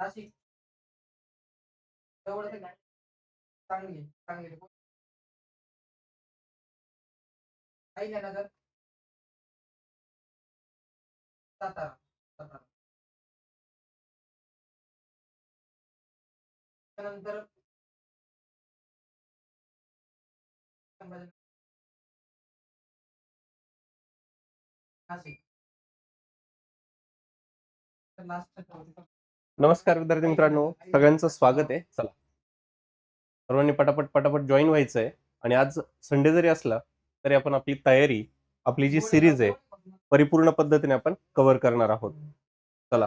नाशिक जवळच आहे. चांगली चांगली नगर सातारा सातारा लास्ट नमस्कार विद्यार्थी मित्रांनो सगळ्यांचं स्वागत आहे. चला. सर्वांनी पटापट पटापट जॉईन व्हायचंय. आणि आज संडे जरी असला तरी आपण आपली तयारी आपली जी सिरीज आहे परिपूर्ण पद्धतीने आपण कव्हर करणार आहोत. चला.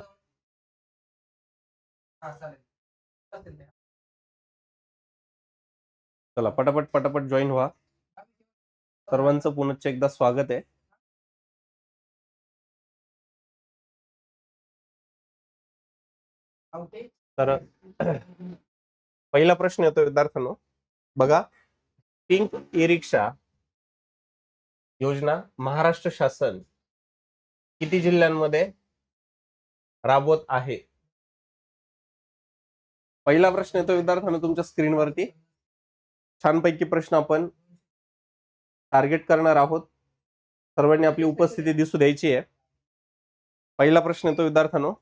चला पटापट पटापट जॉईन व्हा. सर्वांचं पुनश्च एकदा स्वागत आहे. तर पहिला प्रश्न येतो विद्यार्थ्यांनो. बघा पिंक ई रिक्षा योजना महाराष्ट्र शासन किती जिल्ह्यांमध्ये राबवत आहे? पहिला प्रश्न येतो विद्यार्थ्यांनो तुमच्या स्क्रीनवरती छानपैकी प्रश्न आपण टार्गेट करणार आहोत. सर्वांनी आपली उपस्थिती दिसू द्यायची आहे. पहिला प्रश्न येतो विद्यार्थ्यांनो.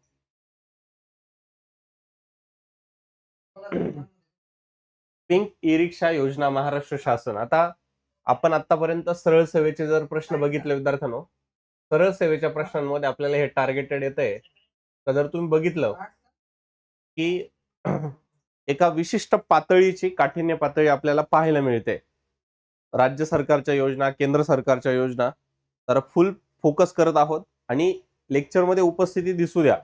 पिंक ई रिक्षा योजना महाराष्ट्र शासन. आता आपण आतापर्यंत सरळ सेवेचे जर प्रश्न बघितले विद्यार्थ्यांनो सरळ सेवेच्या प्रश्नांमध्ये आपल्याला हे टार्गेटेड येत आहे तर जर तुम्ही बघितलं की एका विशिष्ट पातळीची काठिण्य पातळी आपल्याला पाहायला मिळते. राज्य सरकारच्या योजना केंद्र सरकारच्या योजना तर फुल फोकस करत आहोत. आणि लेक्चरमध्ये उपस्थिती दिसू द्या.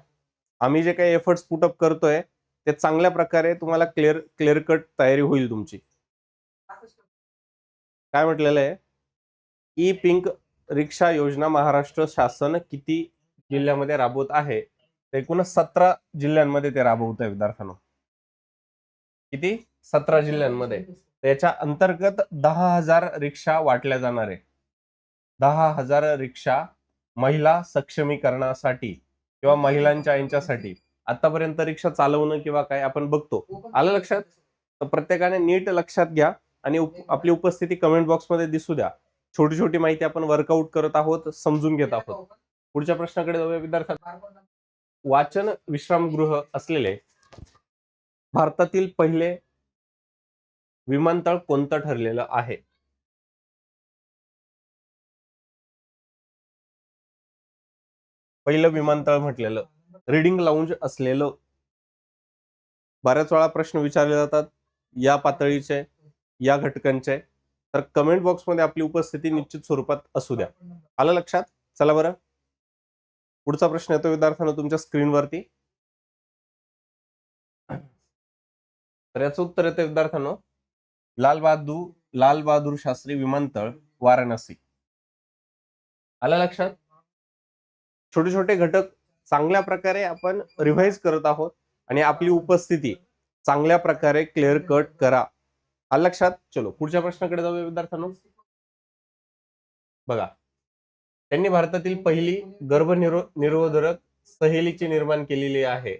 आम्ही जे काही एफर्ट्स पुटअप करतोय ते चांगल्या प्रकारे तुम्हाला क्लिअर क्लिअर कट तयारी होईल तुमची. काय म्हटलेलं आहे? ई पिंक रिक्षा योजना महाराष्ट्र शासन किती जिल्ह्यामध्ये राबवत आहे? तर एकूण सतरा जिल्ह्यांमध्ये ते राबवत आहे विद्यार्थ्यांना. किती? सतरा जिल्ह्यांमध्ये. त्याच्या अंतर्गत दहा हजार रिक्षा वाटल्या जाणार आहे. दहा हजार रिक्षा महिला सक्षमीकरणासाठी किंवा महिलांच्या यांच्यासाठी. आतापर्यंत रिक्षा चालवणं किंवा काय आपण बघतो. आलं लक्षात? तर प्रत्येकाने नीट लक्षात घ्या आणि उप- आपली उपस्थिती कमेंट बॉक्समध्ये दिसू द्या. छोटी छोटी माहिती आपण वर्कआउट करत आहोत समजून घेत आहोत. पुढच्या प्रश्नाकडे जाऊया विद्यार्थ्यांना. वाचन विश्रामगृह असलेले भारतातील पहिले विमानतळ कोणतं ठरलेलं आहे? पहिलं विमानतळ म्हटलेलं रिडिंग लाऊंज असलेलं. बऱ्याच वेळा प्रश्न विचारले जातात या पातळीचे या घटकांचे. तर कमेंट बॉक्समध्ये आपली उपस्थिती निश्चित स्वरूपात असू द्या. आलं लक्षात? चला बरं. पुढचा प्रश्न येतो विद्यार्थ्यांना तुमच्या स्क्रीनवरती तर याचं उत्तर येतं विद्यार्थ्यांनो लालबहादूर लालबहादूर शास्त्री विमानतळ वाराणसी. आलं लक्षात? छोटे छोटे घटक चांगल्या प्रकारे आपण रिव्हाइज करत आहोत आणि आपली उपस्थिती चांगल्या प्रकारे क्लिअर कट करा. आलं लक्षात? चलो पुढच्या प्रश्नाकडे जाऊया विद्यार्थ्यांनो. बघा त्यांनी भारतातील पहिली गर्भनिरो निरोधक सहेलीची निर्माण केलेली आहे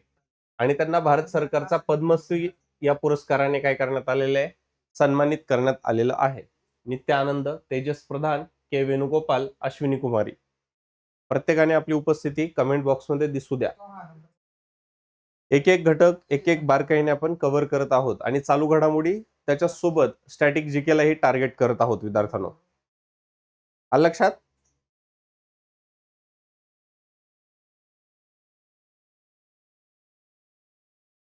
आणि त्यांना भारत सरकारचा पद्मश्री या पुरस्काराने काय करण्यात आलेलं आहे? सन्मानित करण्यात आलेलं आहे. नित्यानंद तेजस प्रधान के वेणुगोपाल अश्विनी कुमारी. प्रत्येकाने आपली उपस्थिती कमेंट बॉक्समध्ये दिसू द्या. एक एक घटक एक एक बारकाईने आपण कव्हर करत आहोत आणि चालू घडामोडी त्याच्यासोबत स्टॅटिक जिकेलाही टार्गेट करत आहोत विद्यार्थ्यांनो. लक्षात?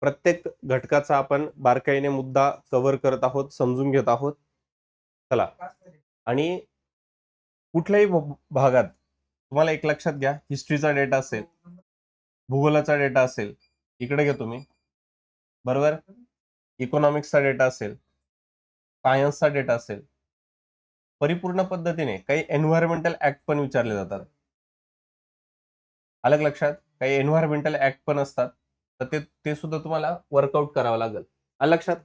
प्रत्येक घटकाचा आपण बारकाईने मुद्दा कव्हर करत आहोत समजून घेत आहोत. चला. आणि कुठल्याही भागात तुम्हाला एक लक्षात घ्या हिस्ट्रीचा डेटा असेल भूगोलाचा डेटा असेल इकडे घ्या तुम्ही. बरोबर? इकॉनॉमिक्सचा डेटा असेल सायन्सचा डेटा असेल परिपूर्ण पद्धतीने काही एन्व्हायरमेंटल ऍक्ट पण विचारले जातात. अलग लक्षात? काही एन्व्हायरमेंटल ऍक्ट पण असतात. तर ते ते सुद्धा तुम्हाला वर्कआउट करावं लागेल. लक्षात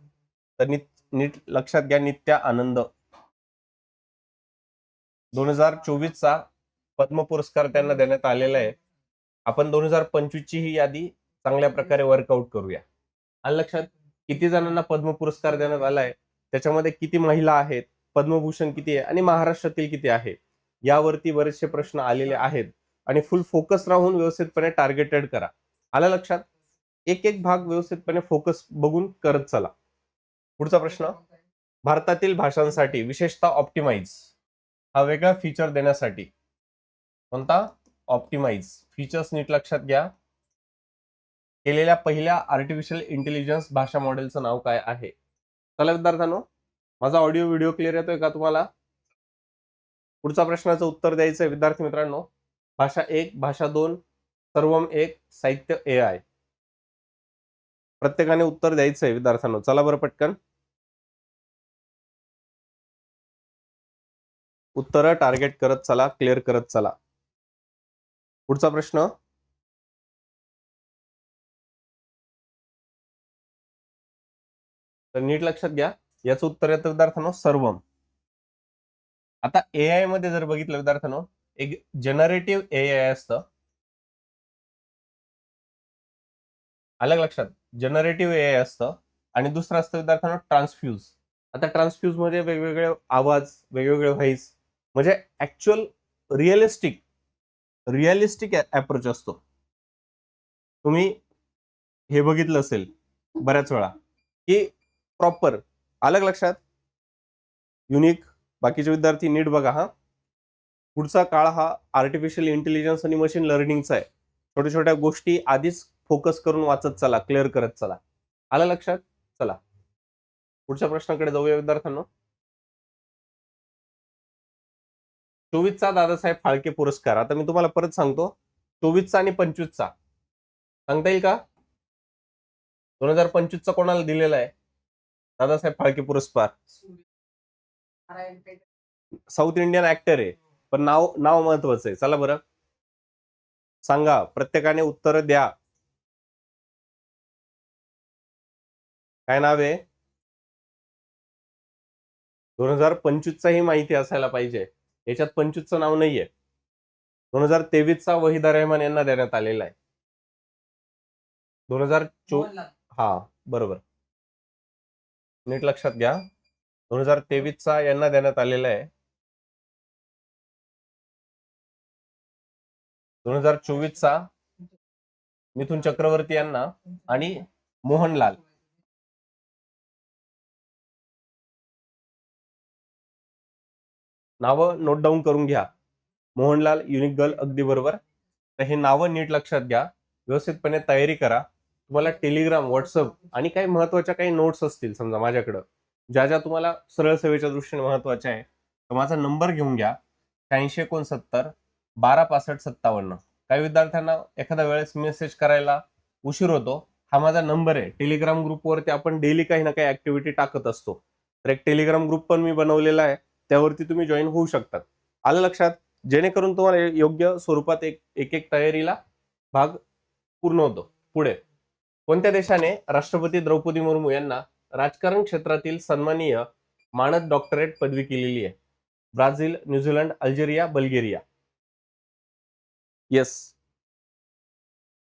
तर नीट नीट लक्षात घ्या नित्या आनंद. दोन हजार चोवीसचा पद्म पुरस्कार त्यांना देण्यात आलेला आहे. आपण दोन हजार पंचवीसची ही यादी चांगल्या प्रकारे वर्कआउट करूया. लक्षात किती जणांना पद्म पुरस्कार देण्यात आलाय त्याच्यामध्ये किती महिला आहेत? पद्मभूषण किती आहे? आणि महाराष्ट्रातील किती आहे? यावरती बरेचसे प्रश्न आलेले आहेत. आणि फुल फोकस राहून व्यवस्थितपणे टार्गेटेड करा. आलं लक्षात? एक एक भाग व्यवस्थितपणे फोकस बघून करत चला. पुढचा प्रश्न. भारतातील भाषांसाठी विशेषतः ऑप्टिमाइज हा वेगळा फीचर देण्यासाठी कोणता? ऑप्टिमाइज फीचर्स नीट लक्षात घ्या. केलेल्या पहिल्या आर्टिफिशियल इंटेलिजन्स भाषा मॉडेलचं नाव काय आहे? चला विद्यार्थ्यांनो माझा ऑडिओ व्हिडिओ क्लिअर येतोय का तुम्हाला? पुढचा प्रश्नाचं उत्तर द्यायचं आहे विद्यार्थी मित्रांनो भाषा एक भाषा दोन सर्वम एक साहित्य ए आय. प्रत्येकाने उत्तर द्यायचं आहे विद्यार्थ्यांनो. चला बरं पटकन. उत्तर टार्गेट करत चला क्लिअर करत चला. पुढचा प्रश्न. तर नीट लक्षात घ्या. याचं उत्तर येतं विद्यार्थ्यांनो सर्वम. आता ए आयमध्ये जर बघितलं विद्यार्थ्यांनो एक जनरेटिव्ह ए आय असतं. अलग लक्षात? जनरेटिव्ह ए आय असतं. आणि दुसरं असतं विद्यार्थ्यांना ट्रान्सफ्यूज आता ट्रान्सफ्यूजमध्ये वेगवेगळे आवाज वेगवेगळे व्हाईस म्हणजे ऍक्च्युअल रिअलिस्टिक रिअलिस्टिक अप्रोच असतो. तुम्ही हे बघितलं असेल बऱ्याच वेळा की प्रॉपर अलग लक्षात? युनिक बाकीचे विद्यार्थी नीट बघा हा. पुढचा काळ हा आर्टिफिशियल इंटेलिजन्स आणि मशीन लर्निंगचा आहे. छोट्या छोट्या गोष्टी आधीच फोकस करून वाचत चला क्लिअर करत चला. आलं लक्षात? चला. पुढच्या प्रश्नाकडे जाऊया विद्यार्थ्यांना. चोवीसचा दादासाहेब फाळके पुरस्कार. आता मी तुम्हाला परत सांगतो चोवीसचा आणि पंचवीसचा. सांगता येईल का? दोन हजार पंचवीसचा कोणाला दिलेला आहे? दादासाहेब फाळके पुरस्कार. साऊथ इंडियन ऍक्टर आहे. पण नाव नाव महत्वाचं आहे. चला बरं. सांगा प्रत्येकाने उत्तर द्या. काय नाव आहे? दोन हजार पंचवीसचा ही माहिती असायला पाहिजे. याच्यात पंचवीसचं नाव नाहीये. दोन हजार तेवीसचा वहिदा रहमान यांना देण्यात आलेला आहे. दोन हजार चो हा बरोबर. नीट लक्षात घ्या. दोन हजार तेवीसचा यांना देण्यात आलेला आहे. दोन हजार चोवीसचा मिथुन चक्रवर्ती यांना आणि मोहनलाल. नावं नोट डाऊन करून घ्या. मोहनलाल युनिक गर्ल अगदी बरोबर. तर हे नावं नीट लक्षात घ्या. व्यवस्थितपणे तयारी करा. तुम्हाला टेलिग्राम व्हॉट्सअप आणि काही महत्त्वाच्या काही नोट्स असतील समजा माझ्याकडं. ज्या ज्या तुम्हाला सरळ सेवेच्या दृष्टीने महत्त्वाच्या आहे तर माझा नंबर घेऊन घ्या. शहाऐंशी एकोणसत्तर बारा पासष्ट सत्तावन्न. काही विद्यार्थ्यांना एखाद्या वेळेस मेसेज करायला उशीर होतो. हा माझा नंबर आहे. टेलिग्राम ग्रुपवरती आपण डेली काही ना काही ऍक्टिव्हिटी टाकत असतो. तर एक टेलिग्राम ग्रुप पण मी बनवलेला आहे. त्यावरती तुम्ही जॉईन होऊ शकतात. आलं लक्षात? जेणेकरून तुम्हाला योग्य स्वरूपात एक एक एक तयारीला भाग पूर्ण होतो. पुढे. कोणत्या देशाने राष्ट्रपती द्रौपदी मुर्मू यांना राजकारण क्षेत्रातील सन्माननीय मानद डॉक्टरेट पदवी केलेली आहे? Brazil New Zealand Algeria Bulgaria. Yes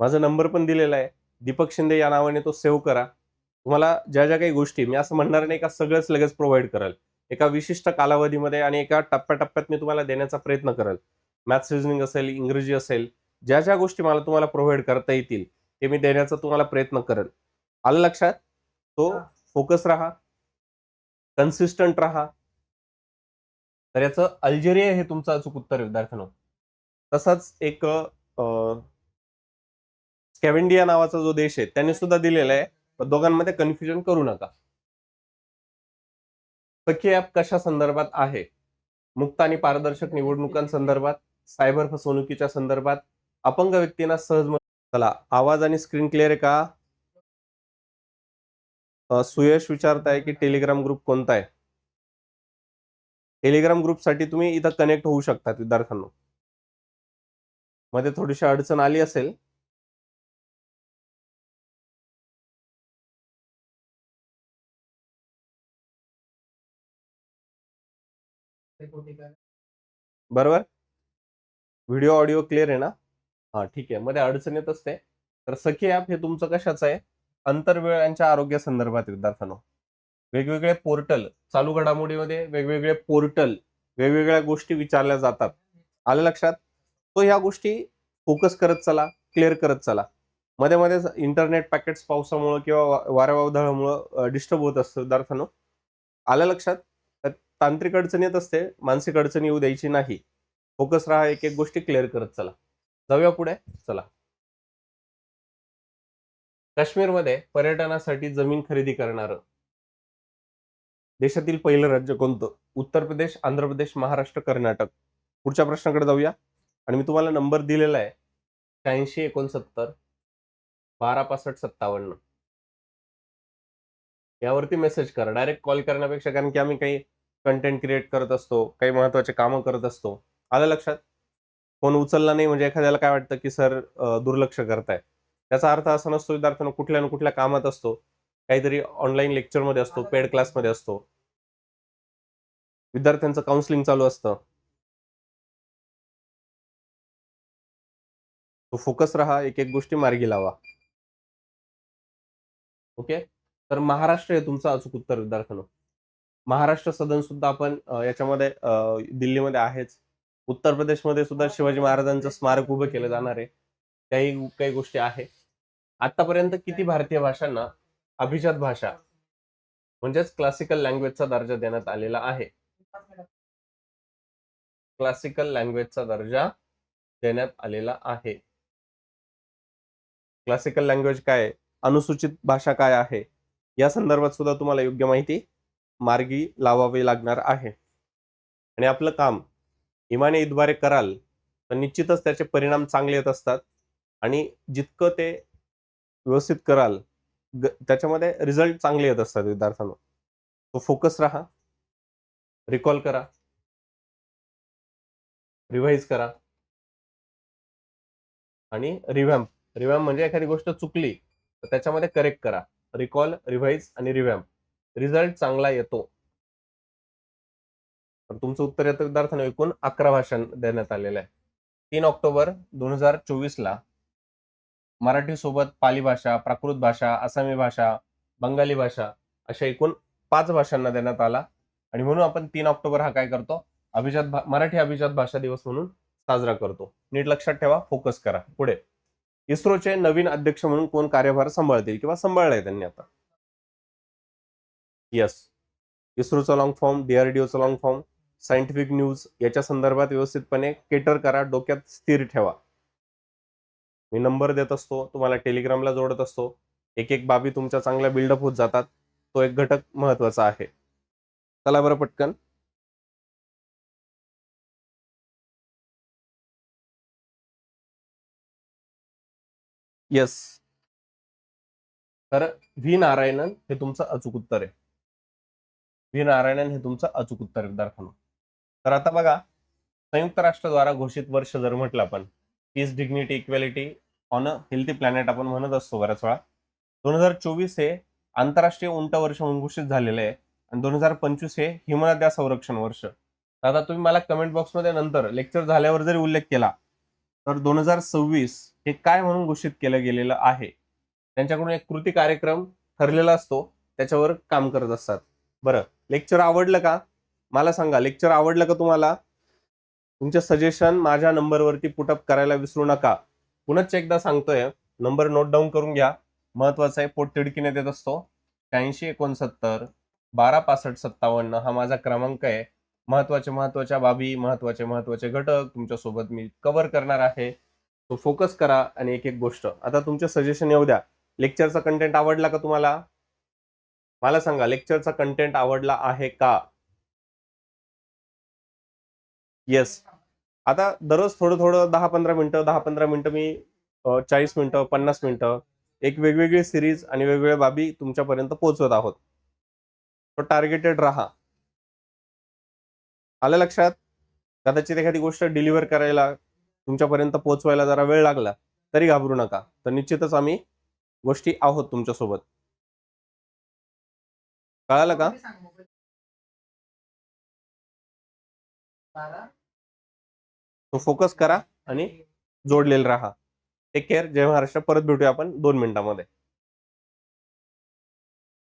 माझा नंबर पण दिलेला आहे. दीपक शिंदे या नावाने तो सेव्ह करा. तुम्हाला ज्या ज्या काही गोष्टी मी असं म्हणणार नाही का सगळंच लगेच प्रोव्हाइड कराल. एका विशिष्ट कालावधीमध्ये आणि एका टप्प्याटप्प्यात मी तुम्हाला देण्याचा प्रयत्न करेल. मॅथ्स रिझनिंग असेल इंग्रजी असेल ज्या ज्या गोष्टी मला तुम्हाला प्रोव्हाइड करता येतील ते मी देण्याचा तुम्हाला प्रयत्न करेल. आलं लक्षात? तो. फोकस राहा. कन्सिस्टंट राहा. तर याचं अल्जेरिया हे तुमचं अचूक उत्तर विद्यार्थ्यांनो. तसाच एक स्कॅव्हेंडिया नावाचा जो देश आहे त्यांनी सुद्धा दिलेला आहे. पण दोघांमध्ये कन्फ्युजन करू नका. सखी ऍप कशा संदर्भात आहे? मुक्त आणि पारदर्शक निवडणुकांसंदर्भात सायबर फसवणुकीच्या संदर्भात अपंग व्यक्तींना सहज चला. आवाज आणि स्क्रीन क्लिअर आहे का? सुयश सुयश विचारताय की टेलिग्राम ग्रुप कोणता आहे? टेलिग्राम ग्रुपसाठी तुम्ही इथं कनेक्ट होऊ शकतात विद्यार्थ्यांना. मध्ये थोडीशी अडचण आली असेल बरोबर? व्हिडिओ ऑडिओ क्लिअर आहे ना? हा ठीक आहे. मध्ये अडचण येत असते तर सखी ॲप हे तुमचं कशाचं आहे? अंतर्वेळ यांच्या आरोग्य संदर्भात विद्यार्थ्यांनो. वेगवेगळे पोर्टल चालू घडामोडीमध्ये वेगवेगळे पोर्टल वेगवेगळ्या गोष्टी विचारल्या जातात. आलं लक्षात? तो ह्या गोष्टी फोकस करत चला क्लिअर करत चला. मध्ये मध्ये इंटरनेट पॅकेट्स पावसामुळं किंवा वा- वाऱ्या वादळामुळं डिस्टर्ब होत असतं विद्यार्थ्यांनो. आलं लक्षात? तांत्रिक अडचण येत असते मानसिक अडचण येऊ द्यायची नाही. फोकस राहा एक एक गोष्टी क्लिअर करत चला. जाऊया पुढे चला. काश्मीरमध्ये पर्यटनासाठी जमीन खरेदी करणारं. देशातील पहिलं राज्य कोणतं? उत्तर प्रदेश आंध्र प्रदेश महाराष्ट्र कर्नाटक. पुढच्या प्रश्नाकडे जाऊया. आणि मी तुम्हाला नंबर दिलेला आहे. शहाऐंशी एकोणसत्तर बारा पासष्ट सत्तावन्न. यावरती मेसेज करा. डायरेक्ट कॉल करण्यापेक्षा कारण की आम्ही काही कंटेंट क्रिएट करत असतो काही महत्त्वाचे कामं करत असतो. आलं लक्षात? फोन उचलला नाही म्हणजे एखाद्याला काय वाटतं की सर दुर्लक्ष करताय. त्याचा अर्थ असा नसतो विद्यार्थ्यांना कुठल्या ना कुठल्या कामात असतो. काहीतरी ऑनलाईन लेक्चरमध्ये असतो पेड क्लासमध्ये असतो. विद्यार्थ्यांचं काउन्सिलिंग चालू असतं. तो फोकस राहा एक एक गोष्टी मार्गी लावा. ओके तर महाराष्ट्र हे तुमचं अचूक उत्तर विद्यार्थ्यांना. महाराष्ट्र सदन सुद्धा आपण याच्यामध्ये दिल्लीमध्ये आहेच. उत्तर प्रदेशमध्ये सुद्धा शिवाजी महाराजांचं स्मारक उभं केलं जाणार आहे. काही काही गोष्टी आहे. आतापर्यंत किती भारतीय भाषांना अभिजात भाषा म्हणजेच क्लासिकल लँग्वेजचा दर्जा देण्यात आलेला आहे. क्लासिकल लँग्वेजचा दर्जा देण्यात आलेला आहे. क्लासिकल लँग्वेज काय? अनुसूचित भाषा काय आहे? या संदर्भात सुद्धा तुम्हाला योग्य माहिती मार्गी लावावी लागणार आहे. आणि आपलं काम इमाने ईदद्वारे कराल तर निश्चितच त्याचे परिणाम चांगले येत असतात. आणि जितकं ते व्यवस्थित कराल ग- त्याच्यामध्ये रिझल्ट चांगले येत असतात विद्यार्थ्यांना तो फोकस राहा. रिकॉल करा. रिवाइज करा. आणि रिव्हॅम्प रिव्हॅम्प म्हणजे एखादी गोष्ट चुकली तर त्याच्यामध्ये करेक्ट करा. रिकॉल रिव्हाइज आणि रिव्हॅम्प रिझल्ट चांगला येतो. तर तुमचं उत्तर येतं विद्यार्थ्यांना एकूण अकरा भाषण देण्यात आलेलं आहे. तीन ऑक्टोबर दोन हजार चोवीस ला मराठी सोबत पाली भाषा प्राकृत भाषा आसामी भाषा बंगाली भाषा अशा एकूण पाच भाषांना देण्यात आला. आणि म्हणून आपण तीन ऑक्टोबर हा काय करतो? अभिजात भा- मराठी अभिजात भाषा दिवस म्हणून साजरा करतो. नीट लक्षात ठेवा फोकस करा. पुढे. इस्रोचे नवीन अध्यक्ष म्हणून कोण कार्यभार सांभाळतील किंवा सांभाळलाय त्यांनी आता? यस इस्रोचा लॉंग फॉर्म डीआरडीओचा लॉंग फॉर्म सायंटिफिक न्यूज याच्या संदर्भात व्यवस्थितपणे केटर करा डोक्यात स्थिर ठेवा. मी नंबर देत असतो तुम्हाला टेलिग्रामला जोडत असतो. एक एक बाबी तुमच्या चांगल्या बिल्डअप होत जातात. तो एक घटक महत्त्वाचा आहे. चला बरं पटकन. येस तर व्ही नारायणन हे तुमचं अचूक उत्तर आहे. व्ही नारायणन हे तुमचं अचूक उत्तर आहे तर आता बघा संयुक्त राष्ट्रद्वारा घोषित वर्ष जर म्हटलं आपण peace dignity equality on a healthy planet आपण म्हणत असतो बऱ्याच वेळा. दोन हजार चोवीस हे आंतरराष्ट्रीय उंट वर्ष म्हणून घोषित झालेलं आहे आणि दोन हजार पंचवीस हे हिमनद्या संरक्षण वर्ष. तर आता तुम्ही मला कमेंट बॉक्समध्ये नंतर लेक्चर झाल्यावर जरी उल्लेख केला तर दोन हजार सव्वीस हे काय म्हणून घोषित केलं गेलेलं आहे? त्यांच्याकडून एक कृती कार्यक्रम ठरलेला असतो त्याच्यावर काम करत असतात. बरं. लेक्चर आवडलं का? मला सांगा लेक्चर आवडलं का तुम्हाला? तुमचे सजेशन माझ्या नंबरवरती पुटअप करायला विसरू नका. पुनश्च एकदा सांगतोय नंबर नोट डाऊन करून घ्या. महत्त्वाचा आहे पोट तिडकीने देत असतो. शहाऐंशी एकोणसत्तर बारा पासष्ट सत्तावन्न हा माझा क्रमांक आहे. महत्त्वाचे महत्त्वाच्या बाबी महत्त्वाचे महत्त्वाचे घटक तुमच्यासोबत मी कव्हर करणार आहे. तो फोकस करा आणि एक एक गोष्ट. आता तुमचे सजेशन येऊ द्या. लेक्चरचा कंटेंट आवडला का तुम्हाला? मला सांगा लेक्चरचा कंटेंट आवडला आहे का? येस आता दररोज थोडं थोडं दहा पंधरा मिनिटं दहा पंधरा मिनिटं मी चाळीस मिनिटं पन्नास मिनिटं एक वेगवेगळी सिरीज आणि वेगवेगळ्या बाबी तुमच्यापर्यंत पोहोचवत आहोत. तो टार्गेटेड राहा. आलं लक्षात? कदाचित एखादी गोष्ट डिलिव्हर करायला तुमच्यापर्यंत पोहोचवायला जरा वेळ लागला तरी घाबरू नका. तर निश्चितच आम्ही गोष्टी आहोत तुमच्यासोबत. कळालं का? तो फोकस करा आणि जोडलेले राहा. Take care. जय महाराष्ट्र. परत भेटूया आपण दोन मिनिटांमध्ये.